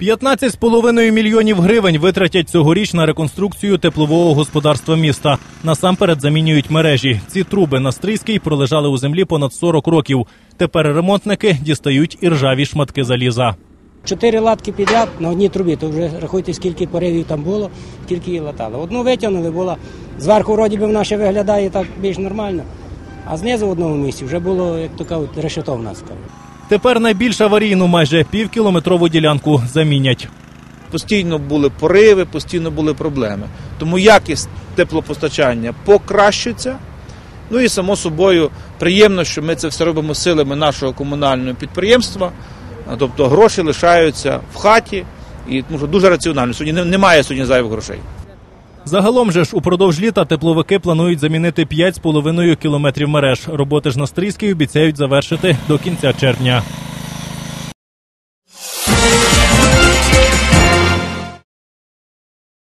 15,5 мільйонів гривень витратять цьогоріч на реконструкцію теплового господарства міста. Насамперед замінюють мережі. Ці труби на Стрийській пролежали у землі понад 40 років. Тепер ремонтники дістають і ржаві шматки заліза. Чотири латки підряд на одній трубі, то вже рахуйте, скільки поривів там було, тільки її латали. Одну витягнули, була зверху, вроді би, вона виглядає так більш нормально, а знизу в одному місці вже було, як то кажуть, решето в нас. Тепер найбільш аварійну майже півкілометрову ділянку замінять. постійно були пориви, постійно були проблеми. Тому якість теплопостачання покращується. Ну і само собою приємно, що ми це все робимо силами нашого комунального підприємства. Тобто гроші лишаються в хаті, і тому що дуже раціонально. Сьогодні немає сьогодні зайвих грошей. Загалом же ж упродовж літа тепловики планують замінити 5,5 кілометрів мереж. Роботи ж на стрійській обіцяють завершити до кінця червня.